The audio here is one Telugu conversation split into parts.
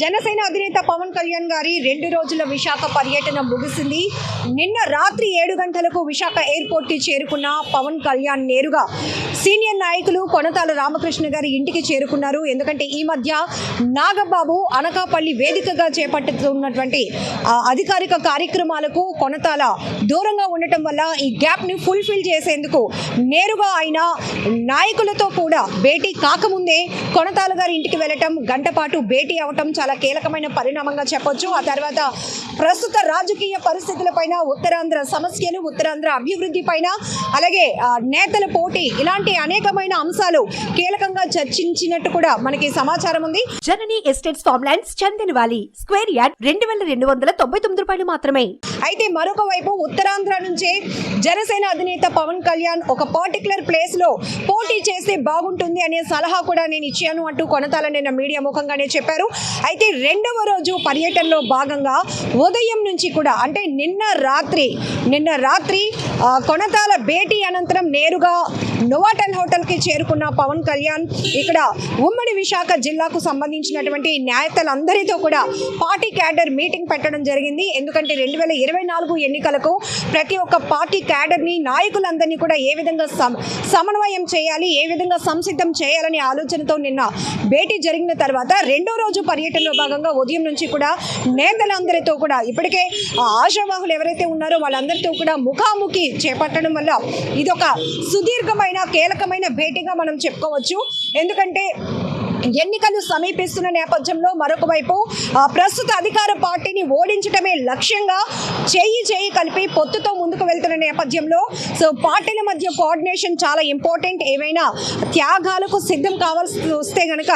జనసేన అధినేత పవన్ కళ్యాణ్ గారి రెండు రోజుల విశాఖ పర్యటన ముగిసింది. నిన్న రాత్రి ఏడు గంటలకు విశాఖ ఎయిర్పోర్ట్కి చేరుకున్న పవన్ కళ్యాణ్ నేరుగా సీనియర్ నాయకులు కొనతాల రామకృష్ణ గారి ఇంటికి చేరుకున్నారు. ఎందుకంటే ఈ మధ్య నాగబాబు అనకాపల్లి వేదికగా చేపట్టుతున్నటువంటి అధికారిక కార్యక్రమాలకు కొనతాల దూరంగా ఉండటం వల్ల ఈ గ్యాప్ని ఫుల్ఫిల్ చేసేందుకు నేరుగా ఆయన నాయకులతో కూడా భేటీ కాకముందే కొనతాల గారి ఇంటికి వెళ్ళటం గంటపాటు భేటీ అవటం చాలా కీలకమైన పరిణామంగా చెప్పొచ్చు. ఆ తర్వాత ప్రస్తుత రాజకీయ పరిస్థితులపైన ఉత్తరాంధ్ర సమస్యలు ఉత్తరాంధ్ర అభివృద్ధి పైన అలాగే నేతల పోటీ ఇలాంటి అనేకమైన అంశాలు కీలకంగా చర్చించినట్టు కూడా మనకి సమాచారం ఉంది. Janani estates farm lands Chandan valley square yard రెండు వేల రెండు వందల తొంభై తొమ్మిది రూపాయలు మాత్రమే. అయితే మరొక వైపు ఉత్తరాంధ్ర నుంచే జనసేన అధినేత పవన్ కళ్యాణ్ ఒక పర్టికులర్ ప్లేస్లో పోటీ చేస్తే బాగుంటుంది అనే సలహా కూడా నేను ఇచ్చాను అంటూ కొనతాల నిన్న మీడియా ముఖంగానే చెప్పారు. అయితే రెండవ రోజు పర్యటనలో భాగంగా ఉదయం నుంచి కూడా అంటే నిన్న రాత్రి నిన్న రాత్రి కొనతాల భేటీ అనంతరం నేరుగా నోవాటల్ హోటల్కి చేరుకున్న పవన్ కళ్యాణ్ ఇక్కడ ఉమ్మడి విశాఖ జిల్లాకు సంబంధించినటువంటి నేతలందరితో కూడా పార్టీ క్యాడర్ మీటింగ్ పెట్టడం జరిగింది. ఎందుకంటే రెండు వేల ఇరవై నాలుగు ఎన్నికలకు ప్రతి ఒక్క పార్టీ క్యాడర్ని నాయకులందరినీ కూడా ఏ విధంగా సమన్వయం చేయాలి ఏ విధంగా సంసిద్ధం చేయాలనే ఆలోచనతో నిన్న భేటీ జరిగిన తర్వాత రెండో రోజు పర్యటనలో భాగంగా ఉదయం నుంచి కూడా నేతలందరితో కూడా ఇప్పటికే ఆ ఆశావాహులు ఎవరైతే ఉన్నారో వాళ్ళందరితో కూడా ముఖాముఖి చేపట్టడం వల్ల ఇదొక సుదీర్ఘమైన కీలకమైన భేటీగా మనం చెప్పుకోవచ్చు. ఎందుకంటే ఎన్నికలు సమీపిస్తున్న నేపథ్యంలో మరొక వైపు ఆ, ప్రస్తుత అధికార పార్టీని ఓడించడమే లక్ష్యంగా చేయి చేయి కలిపి పొత్తుతో ముందుకు వెళ్తున్న నేపథ్యంలో సో పార్టీల మధ్య కోఆర్డినేషన్ చాలా ఇంపార్టెంట్. ఏవైనా త్యాగాలకు సిద్ధం కావాల్సి వస్తే గనక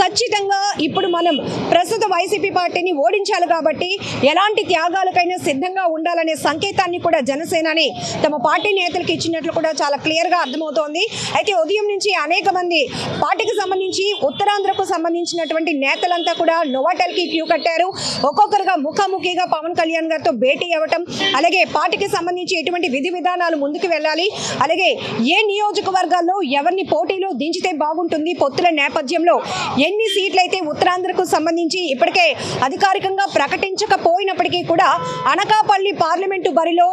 ఖచ్చితంగా ఇప్పుడు మనం ప్రస్తుత వైసీపీ పార్టీని ఓడించాలి కాబట్టి ఎలాంటి త్యాగాలకైనా సిద్ధంగా ఉండాలనే సంకేతాన్ని కూడా జనసేనని తమ పార్టీ నేతలకు ఇచ్చినట్లు కూడా చాలా క్లియర్గా అర్థమవుతోంది. అయితే ఉదయం నుంచి అనేక మంది పార్టీకి సంబంధించి ఉత్తర ఉత్తరాంధ్రకు సంబంధించినటువంటి నేతలంతా కూడా నోవాటెల్కి క్యూ కట్టారు. ఒక్కొక్కరుగా ముఖాముఖిగా పవన్ కళ్యాణ్ గారితో భేటీ అవ్వటం అలాగే పార్టీకి సంబంధించి ఎటువంటి విధి విధానాలు ముందుకు వెళ్ళాలి అలాగే ఏ నియోజకవర్గాల్లో ఎవరిని పోటీలో దించితే బాగుంటుంది పొత్తుల నేపథ్యంలో ఎన్ని సీట్లు అయితే ఉత్తరాంధ్రకు సంబంధించి ఇప్పటికే అధికారికంగా ప్రకటించకపోయినప్పటికీ కూడా అనకాపల్లి పార్లమెంటు బరిలో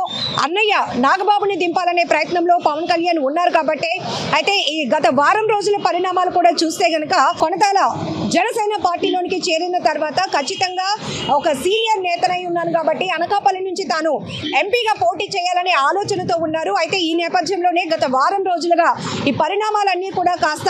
అన్నయ్య నాగబాబుని దింపాలనే ప్రయత్నంలో పవన్ కళ్యాణ్ ఉన్నారు కాబట్టి. అయితే ఈ గత వారం రోజుల పరిణామాలు కూడా చూస్తే గనక కొనతాల. జనసేన పార్టీలోనికి చేరిన తర్వాత ఖచ్చితంగా ఒక సీనియర్ నేతనై ఉన్నాను కాబట్టి అనకాపల్లి నుంచి తాను ఎంపీగా పోటీ చేయాలనే ఆలోచనతో ఉన్నారు. అయితే ఈ నేపథ్యంలోనే గత వారం రోజులుగా ఈ పరిణామాలన్నీ కూడా కాస్త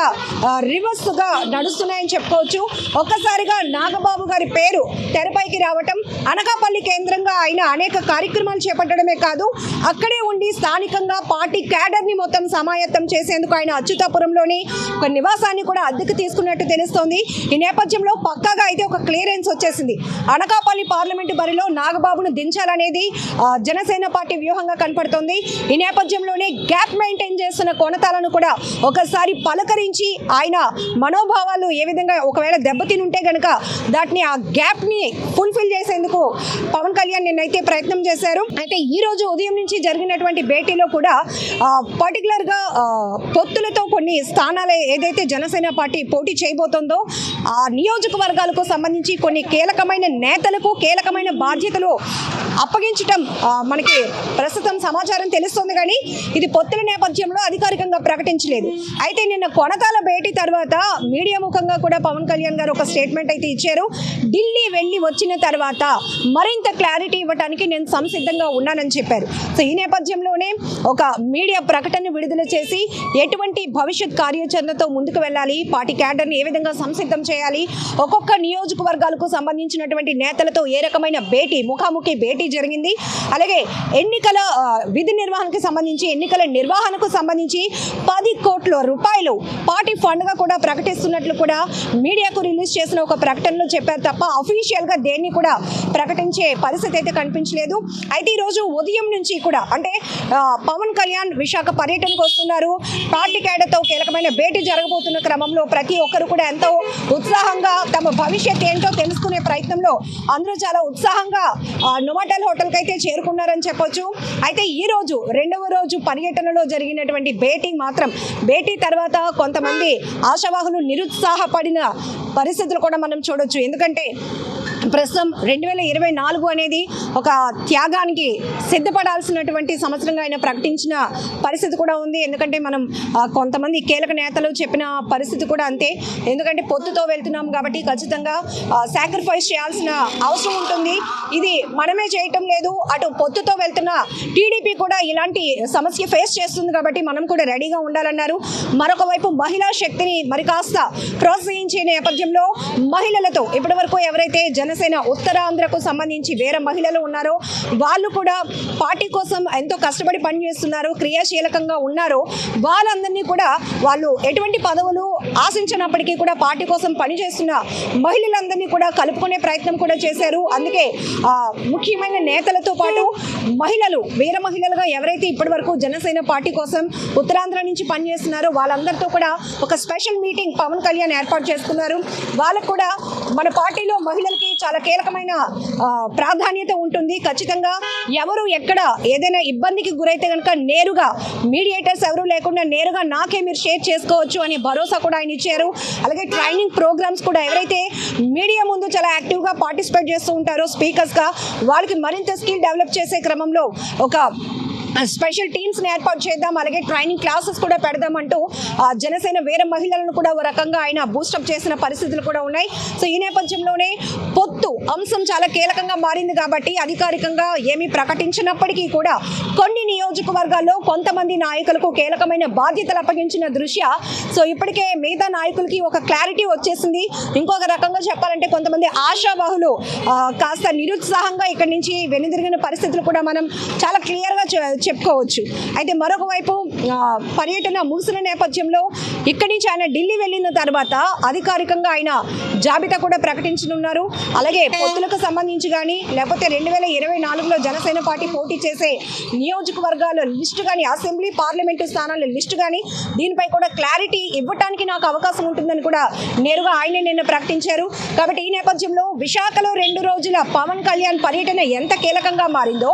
రివర్స్గా నడుస్తున్నాయని చెప్పుకోవచ్చు. ఒక్కసారిగా నాగబాబు గారి పేరు తెరపైకి రావటం అనకాపల్లి కేంద్రంగా ఆయన అనేక కార్యక్రమాలు చేపట్టడమే కాదు అక్కడే ఉండి స్థానికంగా పార్టీ క్యాడర్ని మొత్తం సమాయత్తం చేసేందుకు ఆయన అచ్యుతాపురంలోని ఒక నివాసాన్ని కూడా అద్దెకు తీసుకున్నట్టు తెలుస్తోంది. ఈ నేపథ్యంలో పక్కాగా అయితే ఒక క్లియరెన్స్ వచ్చేసింది. అనకాపల్లి పార్లమెంటు బరిలో నాగబాబును దించాలనేది జనసేన పార్టీ వ్యూహంగా కనపడుతోంది. ఈ నేపథ్యంలోనే గ్యాప్ మెయింటైన్ చేస్తున్న కొనతాలను కూడా ఒకసారి పలకరించి ఆయన మనోభావాలు ఏ విధంగా ఒకవేళ దెబ్బతిని ఉంటే గనుక దాటిని ఆ గ్యాప్ని ఫుల్ఫిల్ చేసేందుకు పవన్ కళ్యాణ్ నిన్నైతే ప్రయత్నం చేశారు. అయితే ఈ రోజు ఉదయం నుంచి జరిగినటువంటి భేటీలో కూడా పర్టికులర్గా పొత్తులతో కొన్ని స్థానాలు ఏదైతే జనసేన పార్టీ పోటీ చేయబోతోందో ఆ నియోజకవర్గాలకు సంబంధించి కొన్ని కీలకమైన నేతలకు కీలకమైన బాధ్యతలు అప్పగించటం మనకి ప్రస్తుతం సమాచారం తెలుస్తుంది కానీ ఇది పొత్తుల నేపథ్యంలో అధికారికంగా ప్రకటించలేదు. అయితే నిన్న కొనతాల భేటీ తర్వాత మీడియా ముఖంగా కూడా పవన్ కళ్యాణ్ గారు ఒక స్టేట్మెంట్ అయితే ఇచ్చారు. ఢిల్లీ వెళ్ళి వచ్చిన తర్వాత మరింత క్లారిటీ ఇవ్వడానికి నేను సంసిద్ధంగా ఉన్నానని చెప్పారు. సో ఈ నేపథ్యంలోనే ఒక మీడియా ప్రకటన విడుదల చేసి ఎటువంటి భవిష్యత్ కార్యాచరణతో ముందుకు వెళ్ళాలి పార్టీ క్యాడర్ని ఏ విధంగా సంసిద్ధం చేయాలి? ఒక్కొక్క నియోజకవర్గాలకు సంబంధించినటువంటి నేతలతో ఏ రకమైన భేటీ ముఖాముఖి భేటీ జరిగింది? అలాగే ఎన్నికల విధి నిర్వహణకు సంబంధించి ఎన్నికల నిర్వహణకు సంబంధించి పది కోట్ల రూపాయలు పార్టీ ఫండ్గా కూడా ప్రకటిస్తున్నట్లు కూడా మీడియాకు రిలీజ్ చేసిన ఒక ప్రకటనలో చెప్పారు తప్ప అఫీషియల్గా దేన్ని కూడా ప్రకటించే పరిస్థితి అయితే కనిపించలేదు. అయితే ఈరోజు ఉదయం నుంచి కూడా అంటే పవన్ కళ్యాణ్ విశాఖ పర్యటనకు వస్తున్నారు. పార్టీ క్యాడర్తో కీలకమైన భేటీ జరగబోతున్న క్రమంలో ప్రతి ఒక్కరు కూడా ఎంతో ఉత్సాహంగా తమ భవిష్యత్ ఏంటో తెలుసుకునే ప్రయత్నంలో అందరూ చాలా ఉత్సాహంగా నుమటల్ హోటల్కి అయితే చేరుకున్నారని చెప్పొచ్చు. అయితే ఈ రోజు రెండవ రోజు పర్యటనలో జరిగినటువంటి భేటీ మాత్రం భేటీ తర్వాత కొంతమంది ఆశావాహులు నిరుత్సాహపడిన పరిస్థితులు కూడా మనం చూడొచ్చు. ఎందుకంటే ప్రస్తుతం రెండు వేల ఇరవై నాలుగు అనేది ఒక త్యాగానికి సిద్ధపడాల్సినటువంటి సంవత్సరంగా ఆయన ప్రకటించిన పరిస్థితి కూడా ఉంది. ఎందుకంటే మనం కొంతమంది కీలక నేతలు చెప్పిన పరిస్థితి కూడా అంతే. ఎందుకంటే పొత్తుతో వెళ్తున్నాం కాబట్టి ఖచ్చితంగా సాక్రిఫైస్ చేయాల్సిన అవసరం ఉంటుంది. ఇది మనమే చేయటం లేదు. అటు పొత్తుతో వెళ్తున్న టీడీపీ కూడా ఇలాంటి సమస్య ఫేస్ చేస్తుంది కాబట్టి మనం కూడా రెడీగా ఉండాలన్నారు. మరొక వైపు మహిళా శక్తిని మరి కాస్త ప్రోత్సహించే నేపథ్యంలో మహిళలతో ఇప్పటివరకు ఎవరైతే జన జనసేన ఉత్తరాంధ్రకు సంబంధించి వేరే మహిళలు ఉన్నారో వాళ్ళు కూడా పార్టీ కోసం ఎంతో కష్టపడి పనిచేస్తున్నారు క్రియాశీలకంగా ఉన్నారో. వాళ్ళందరినీ కూడా వాళ్ళు ఎటువంటి పదవులు ఆశించినప్పటికీ కూడా పార్టీ కోసం పనిచేస్తున్న మహిళలందరినీ కూడా కలుపుకునే ప్రయత్నం కూడా చేశారు. అందుకే ముఖ్యమైన నేతలతో పాటు మహిళలు వీర మహిళలుగా ఎవరైతే ఇప్పటివరకు జనసేన పార్టీ కోసం ఉత్తరాంధ్ర నుంచి పనిచేస్తున్నారో వాళ్ళందరితో కూడా ఒక స్పెషల్ మీటింగ్ పవన్ కళ్యాణ్ ఏర్పాటు చేసుకున్నారు. వాళ్ళకు కూడా మన పార్టీలో మహిళలకి చాలా కీలకమైన ప్రాధాన్యత ఉంటుంది. ఖచ్చితంగా ఎవరు ఎక్కడ ఏదైనా ఇబ్బందికి గురైతే కనుక నేరుగా మీడియేటర్స్ ఎవరు లేకుండా నేరుగా నాకే మీరు షేర్ చేసుకోవచ్చు అనే భరోసా కూడా ఆయన ఇచ్చారు. అలాగే ట్రైనింగ్ ప్రోగ్రామ్స్ కూడా ఎవరైతే మీడియా ముందు చాలా యాక్టివ్గా పార్టిసిపేట్ చేస్తూ ఉంటారో స్పీకర్స్గా వాళ్ళకి మరింత స్కిల్ డెవలప్ చేసే క్రమంలో ఒక స్పెషల్ టీమ్స్ని ఏర్పాటు చేద్దాం. అలాగే ట్రైనింగ్ క్లాసెస్ కూడా పెడదామంటూ ఆ, జనసేన వేరే మహిళలను కూడా ఒక రకంగా ఆయన బూస్టప్ చేసిన పరిస్థితులు కూడా ఉన్నాయి. సో ఈ నేపథ్యంలోనే పొత్తు అంశం చాలా కీలకంగా మారింది కాబట్టి అధికారికంగా ఏమీ ప్రకటించినప్పటికీ కూడా కొన్ని నియోజకవర్గాల్లో కొంతమంది నాయకులకు కీలకమైన బాధ్యతలు అప్పగించిన దృష్ట్యా సో ఇప్పటికే మిగతా నాయకులకి ఒక క్లారిటీ వచ్చేసింది. ఇంకొక రకంగా చెప్పాలంటే కొంతమంది ఆశావాహులు కాస్త నిరుత్సాహంగా ఇక్కడి నుంచి వెనుదిరిగిన పరిస్థితులు కూడా మనం చాలా క్లియర్గా చెప్పుకోవచ్చు. అయితే మరొక వైపు పర్యటన ముగిసిన నేపథ్యంలో ఇక్కడి నుంచి ఆయన ఢిల్లీ వెళ్ళిన తర్వాత అధికారికంగా ఆయన జాబితా కూడా ప్రకటించనున్నారు. అలాగే పొత్తులకు సంబంధించి కానీ లేకపోతే రెండు వేల ఇరవై నాలుగులో జనసేన పార్టీ పోటీ చేసే నియోజకవర్గాల లిస్టు కానీ అసెంబ్లీ పార్లమెంటు స్థానాల లిస్టు కానీ దీనిపై కూడా క్లారిటీ ఇవ్వటానికి నాకు అవకాశం ఉంటుందని కూడా నేరుగా ఆయనే నిన్న ప్రకటించారు. కాబట్టి ఈ నేపథ్యంలో విశాఖలో రెండు రోజుల పవన్ కళ్యాణ్ పర్యటన ఎంత కీలకంగా మారిందో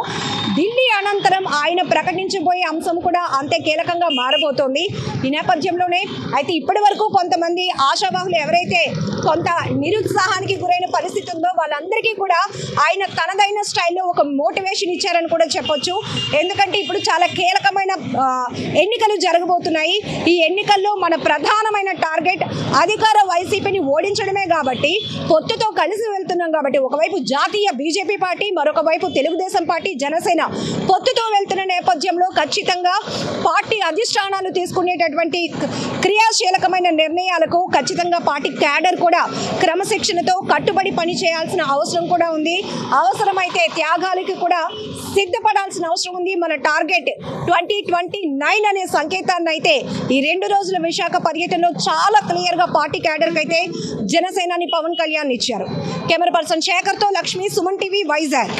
ఢిల్లీ అనంతరం ఆయన ప్రకటించబోయే అంశం కూడా అంతే కీలకంగా మారబోతోంది. ఈ నేపథ్యంలోనే అయితే ఇప్పటి వరకు కొంతమంది ఆశావాహులు ఎవరైతే కొంత నిరుత్సాహానికి గురైన పరిస్థితి ఉందో వాళ్ళందరికీ కూడా ఆయన తనదైన స్టైల్లో ఒక మోటివేషన్ ఇచ్చారని కూడా చెప్పొచ్చు. ఎందుకంటే ఇప్పుడు చాలా కీలకమైన ఎన్నికలు జరగబోతున్నాయి. ఈ ఎన్నికల్లో మన ప్రధానమైన టార్గెట్ అధికార వైసీపీని ఓడించడమే కాబట్టి పొత్తుతో కలిసి వెళ్తున్నాం కాబట్టి ఒకవైపు జాతీయ బీజేపీ పార్టీ మరొక వైపు తెలుగుదేశం పార్టీ జనసేన పొత్తుతో వెళ్తున్న నేపథ్యంలో ఖచ్చితంగా పార్టీ అధిష్టానాలు తీసుకునేటటువంటి క్రియాశీలకమైన నిర్ణయాలకు ఖచ్చితంగా పార్టీ క్యాడర్ కూడా క్రమశిక్షణతో కట్టుబడి పని చేయాల్సిన అవసరం కూడా ఉంది. అవసరమైతే త్యాగాలకి కూడా సిద్ధపడాల్సిన అవసరం ఉంది. మన టార్గెట్ ట్వంటీ ట్వంటీ నైన్ అనే సంకేతాన్ని అయితే ఈ రెండు రోజుల విశాఖ పర్యటనలో చాలా క్లియర్గా పార్టీ క్యాడర్కి అయితే జనసేనాని పవన్ కళ్యాణ్ ఇచ్చారు. కెమెరా పర్సన్ శేఖర్తో లక్ష్మి సుమన్ టీవీ వైజాగ్.